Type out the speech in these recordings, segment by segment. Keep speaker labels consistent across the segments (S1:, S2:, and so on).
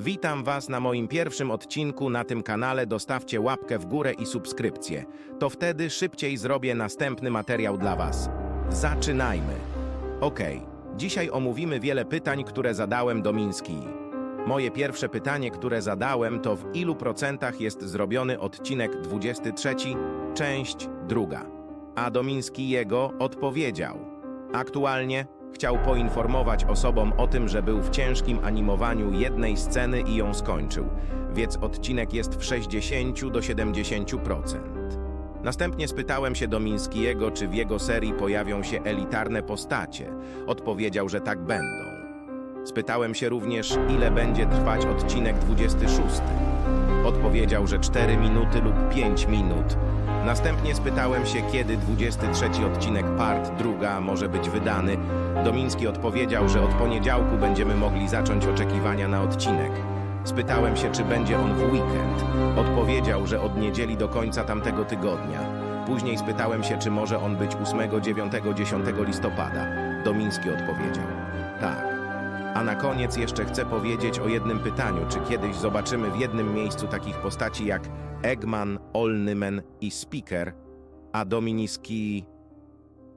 S1: Witam Was na moim pierwszym odcinku na tym kanale. Dostawcie łapkę w górę i subskrypcję. To wtedy szybciej zrobię następny materiał dla Was. Zaczynajmy. Okej, dzisiaj omówimy wiele pytań, które zadałem Domiński. Moje pierwsze pytanie, które zadałem, to w ilu procentach jest zrobiony odcinek 23, część druga. A Domiński jego odpowiedział. Aktualnie chciał poinformować osobom o tym, że był w ciężkim animowaniu jednej sceny i ją skończył, więc odcinek jest w 60 do 70%. Następnie spytałem się Domińskiego, czy w jego serii pojawią się elitarne postacie. Odpowiedział, że tak będą. Spytałem się również, ile będzie trwać odcinek 26. Odpowiedział, że 4 minuty lub 5 minut. Następnie spytałem się, kiedy 23 odcinek part druga może być wydany. Domiński odpowiedział, że od poniedziałku będziemy mogli zacząć oczekiwania na odcinek. Spytałem się, czy będzie on w weekend. Odpowiedział, że od niedzieli do końca tamtego tygodnia. Później spytałem się, czy może on być 8, 9, 10 listopada. Domiński odpowiedział: tak. A na koniec jeszcze chcę powiedzieć o jednym pytaniu, czy kiedyś zobaczymy w jednym miejscu takich postaci jak Eggman, Olnymen i Speaker, a Dominiski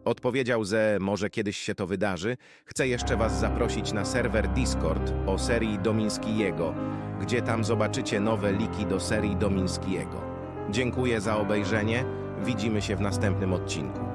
S1: odpowiedział, że może kiedyś się to wydarzy. Chcę jeszcze was zaprosić na serwer Discord o serii Dominskiego, gdzie tam zobaczycie nowe liki do serii Dominskiego. Dziękuję za obejrzenie, widzimy się w następnym odcinku.